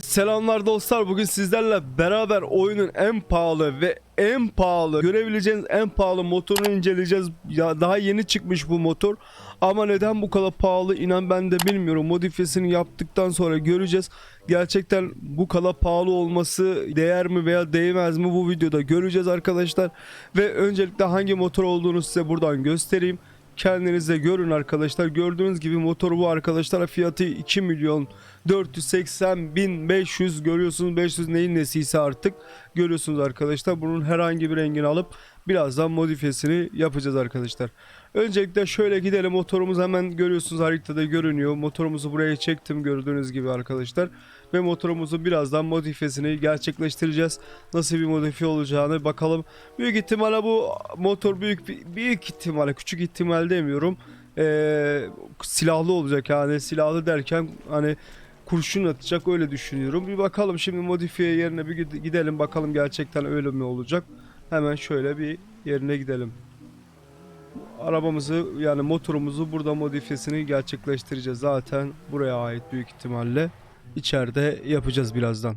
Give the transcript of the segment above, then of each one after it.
Selamlar dostlar bugün sizlerle beraber oyunun en pahalı ve en pahalı görebileceğiniz en pahalı motorunu inceleyeceğiz. Ya daha yeni çıkmış bu motor ama neden bu kadar pahalı inan ben de bilmiyorum. Modifiyesini yaptıktan sonra göreceğiz. Gerçekten bu kadar pahalı olması değer mi veya değmez mi bu videoda göreceğiz arkadaşlar. Ve öncelikle hangi motor olduğunu size buradan göstereyim. Kendinize görün arkadaşlar. Gördüğünüz gibi motor bu arkadaşlar. Fiyatı 2 milyon 480 bin 500 görüyorsunuz. 500 neyin nesiyse artık görüyorsunuz arkadaşlar. Bunun herhangi bir rengini alıp birazdan modifiyesini yapacağız arkadaşlar. Öncelikle şöyle gidelim. Motorumuz hemen görüyorsunuz haritada görünüyor. Motorumuzu buraya çektim gördüğünüz gibi arkadaşlar. Ve motorumuzu birazdan modifiyesini gerçekleştireceğiz. Nasıl bir modifiye olacağını bakalım. Büyük ihtimalle bu motor büyük büyük ihtimalle küçük ihtimal demiyorum. Ee, silahlı olacak yani silahlı derken hani kurşun atacak öyle düşünüyorum. Bir bakalım şimdi modifiye yerine bir gide- gidelim bakalım gerçekten öyle mi olacak. Hemen şöyle bir yerine gidelim. Arabamızı yani motorumuzu burada modifiyesini gerçekleştireceğiz. Zaten buraya ait büyük ihtimalle. İçeride yapacağız birazdan.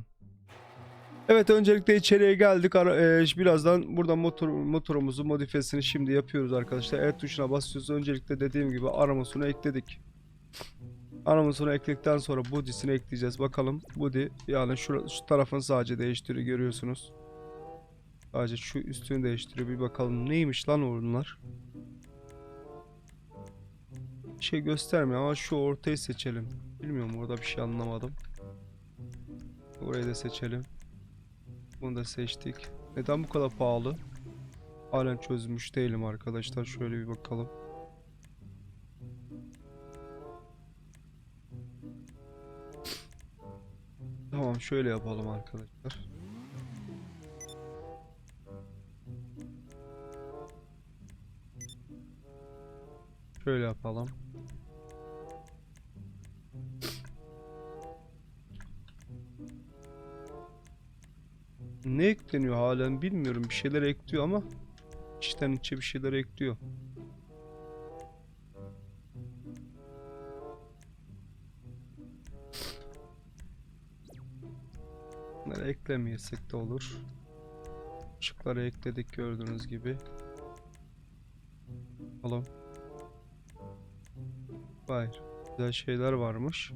Evet öncelikle içeriye geldik. E, birazdan burada motor motorumuzu modifiyesini şimdi yapıyoruz arkadaşlar. Evet tuşuna basıyoruz. Öncelikle dediğim gibi aramasını ekledik. Aramasını ekledikten sonra body'sini ekleyeceğiz. Bakalım body yani şu, şu tarafını sadece değiştiriyor görüyorsunuz. Sadece şu üstünü değiştiriyor. Bir bakalım neymiş lan onlar. Bir şey göstermiyor ama şu ortayı seçelim. Bilmiyorum orada bir şey anlamadım. Orayı da seçelim. Bunu da seçtik. Neden bu kadar pahalı? Halen çözmüş değilim arkadaşlar. Şöyle bir bakalım. Tamam şöyle yapalım arkadaşlar. Şöyle yapalım. Ne ekleniyor halen bilmiyorum. Bir şeyler ekliyor ama içten içe bir şeyler ekliyor. Bunları eklemeyesek de olur. Işıkları ekledik gördüğünüz gibi. Bakalım. Hayır. Güzel şeyler varmış.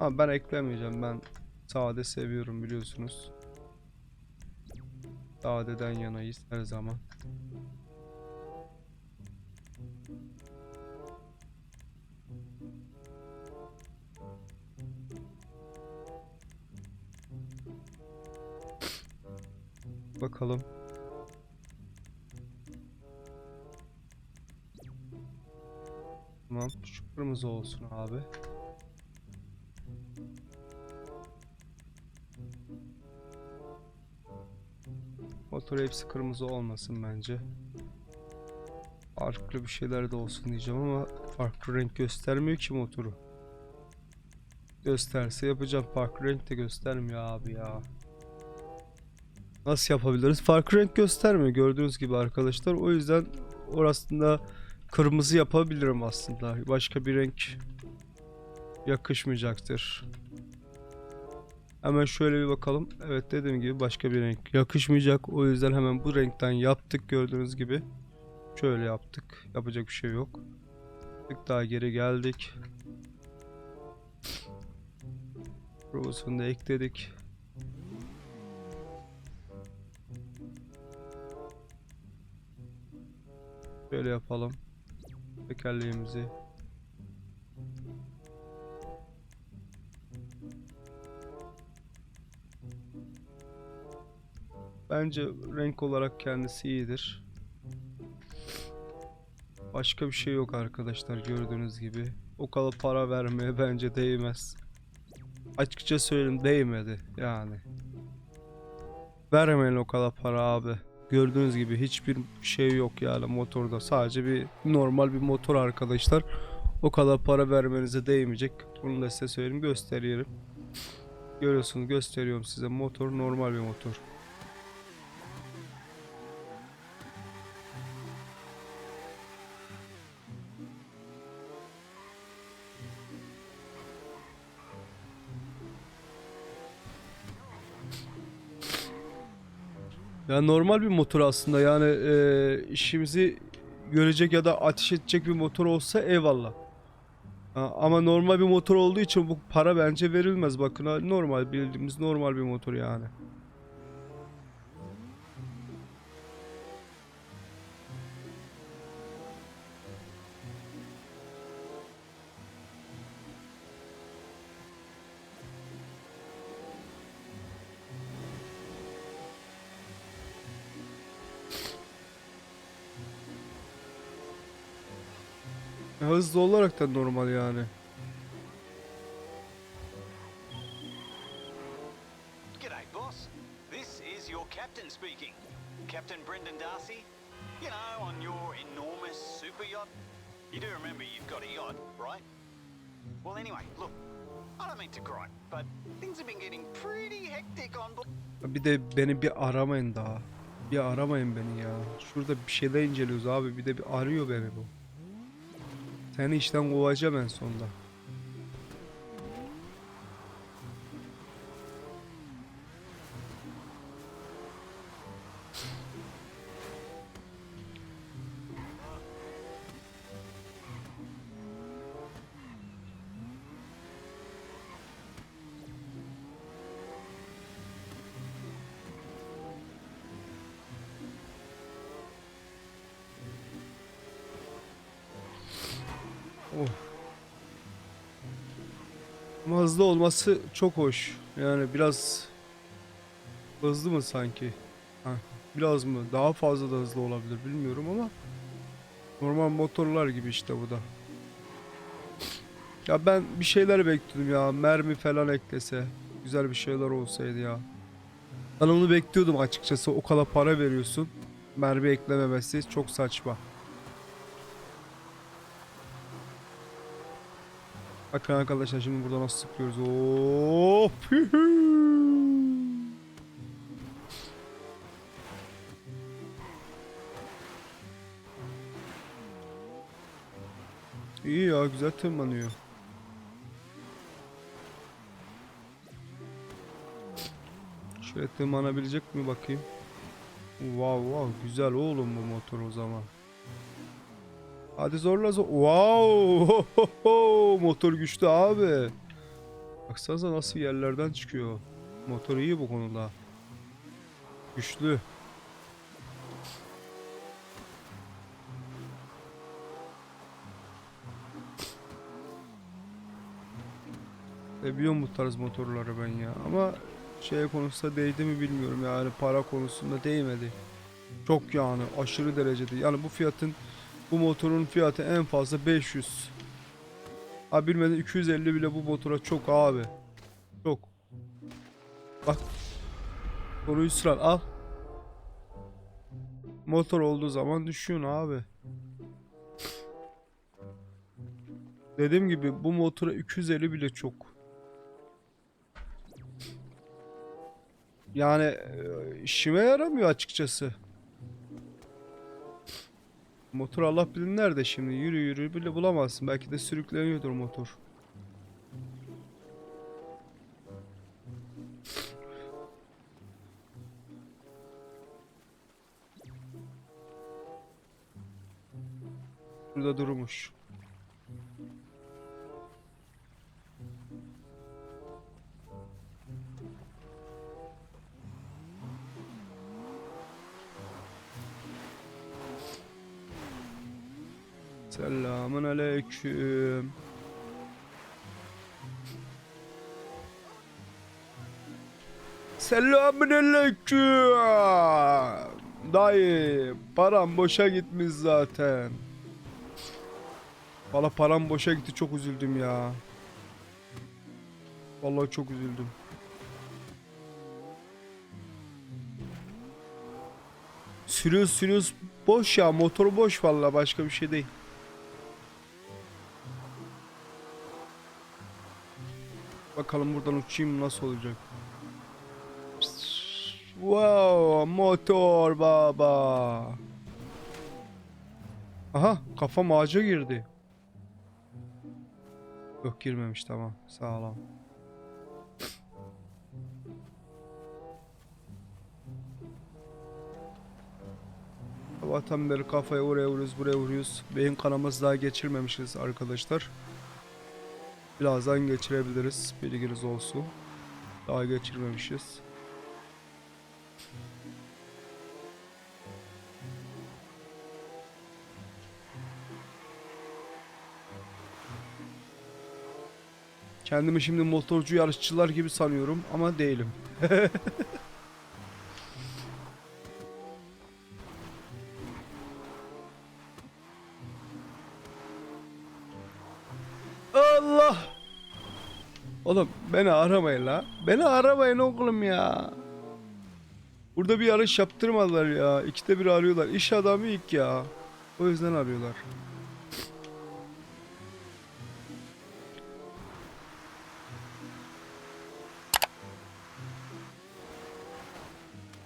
Ama ben eklemeyeceğim. Ben sade seviyorum biliyorsunuz. Sadeden yanayız her zaman. Bakalım. Tamam, şu kırmızı olsun abi. Motor hepsi kırmızı olmasın bence. Farklı bir şeyler de olsun diyeceğim ama farklı renk göstermiyor ki motoru. Gösterse yapacağım. Farklı renk de göstermiyor abi ya. Nasıl yapabiliriz? Farklı renk göstermiyor gördüğünüz gibi arkadaşlar. O yüzden orasında kırmızı yapabilirim aslında. Başka bir renk yakışmayacaktır. Hemen şöyle bir bakalım. Evet dediğim gibi başka bir renk yakışmayacak. O yüzden hemen bu renkten yaptık gördüğünüz gibi. Şöyle yaptık. Yapacak bir şey yok. Bir daha geri geldik. Robosunu da ekledik. Şöyle yapalım. Tekerleğimizi Bence renk olarak kendisi iyidir. Başka bir şey yok arkadaşlar gördüğünüz gibi. O kadar para vermeye bence değmez. Açıkça söyleyeyim değmedi yani. Vermeyin o kadar para abi. Gördüğünüz gibi hiçbir şey yok yani motorda. Sadece bir normal bir motor arkadaşlar. O kadar para vermenize değmeyecek. Bunu da size söyleyeyim gösteriyorum. Görüyorsunuz gösteriyorum size motor normal bir motor. Ya normal bir motor aslında yani e, işimizi görecek ya da ateş edecek bir motor olsa eyvallah. Ama normal bir motor olduğu için bu para bence verilmez. Bakın normal bildiğimiz normal bir motor yani. Ya Hızlı olarak da normal yani. G'day, boss. This is your captain speaking. Captain Brendan Darcy. You know, on your enormous super yacht. You do remember you've got a yacht, right? Well, anyway, look, I don't mean to gripe, but things have been getting pretty hectic on board. Bir de beni bir aramayın daha. Bir aramayın beni ya. Şurada bir şeyler inceliyoruz abi. Bir de bir arıyor beni bu. Seni işten kovacağım en sonunda. Oh. Ama olması çok hoş. Yani biraz hızlı mı sanki? Ha, biraz mı? Daha fazla da hızlı olabilir bilmiyorum ama normal motorlar gibi işte bu da. Ya ben bir şeyler bekliyordum ya. Mermi falan eklese. Güzel bir şeyler olsaydı ya. Ben onu bekliyordum açıkçası. O kadar para veriyorsun. Mermi eklememesi çok saçma. Bakın arkadaşlar şimdi burada nasıl sıkıyoruz. Hop. İyi ya güzel tırmanıyor. Şöyle tırmanabilecek mi bakayım. Wow wow güzel oğlum bu motor o zaman. Hadi zorla zor. Wow! Motor güçlü abi. Baksanıza nasıl yerlerden çıkıyor. Motor iyi bu konuda. Güçlü. Seviyorum bu tarz motorları ben ya. Ama şey konusunda değdi mi bilmiyorum yani para konusunda değmedi. Çok yani aşırı derecede. Yani bu fiyatın bu motorun fiyatı en fazla 500. Ha bilmeden 250 bile bu motora çok abi. Çok. Bak. Soruyu sıra al. Motor olduğu zaman düşüyorsun abi. Dediğim gibi bu motora 250 bile çok. Yani e, işime yaramıyor açıkçası. Motor Allah bilir nerede şimdi. Yürü yürü bile bulamazsın. Belki de sürükleniyordur motor. Burada durmuş. Selamun aleyküm. Selamun aleyküm. Dayı param boşa gitmiş zaten. Valla param boşa gitti çok üzüldüm ya. Vallahi çok üzüldüm. Sürüyoruz sürüyoruz boş ya motoru boş valla başka bir şey değil. Bakalım buradan uçayım nasıl olacak. Wow motor baba. Aha kafam ağaca girdi. Yok girmemiş tamam sağlam. Sabahtan beri kafaya oraya vuruyoruz buraya vuruyoruz. Beyin kanaması daha geçirmemişiz arkadaşlar. Birazdan geçirebiliriz. Bilginiz olsun. Daha geçirmemişiz. Kendimi şimdi motorcu yarışçılar gibi sanıyorum ama değilim. Allah! Oğlum beni aramayın la. Beni aramayın oğlum ya. Burada bir yarış yaptırmadılar ya. İkide bir arıyorlar. İş adamı ilk ya. O yüzden arıyorlar.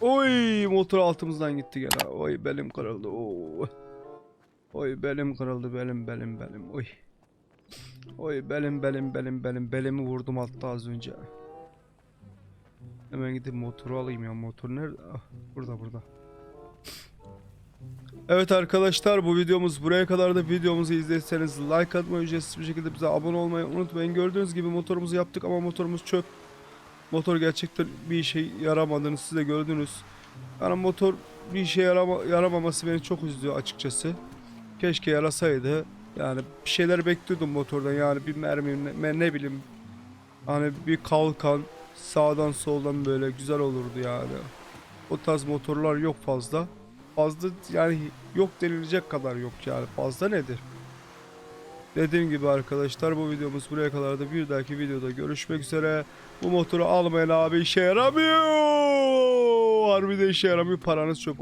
Oy motor altımızdan gitti gene. Oy belim kırıldı. Oo. Oy belim kırıldı belim belim belim. Oy. Oy belim belim belim belim belimi vurdum hatta az önce. Hemen gidip motoru alayım ya. Motor nerede? Ah, burada burada. Evet arkadaşlar bu videomuz buraya kadar da videomuzu izlediyseniz like atmayı ücretsiz bir şekilde bize abone olmayı unutmayın. Gördüğünüz gibi motorumuzu yaptık ama motorumuz çöp. Motor gerçekten bir işe yaramadığını siz de gördünüz. Yani motor bir işe yarama, yaramaması beni çok üzüyor açıkçası. Keşke yarasaydı. Yani bir şeyler bekliyordum motordan yani bir mermi ne, ne bileyim. Hani bir kalkan sağdan soldan böyle güzel olurdu yani. O tarz motorlar yok fazla. Fazla yani yok denilecek kadar yok yani fazla nedir? Dediğim gibi arkadaşlar bu videomuz buraya kadar da bir dahaki videoda görüşmek üzere. Bu motoru almayın abi işe yaramıyor. Harbiden işe yaramıyor paranız çöp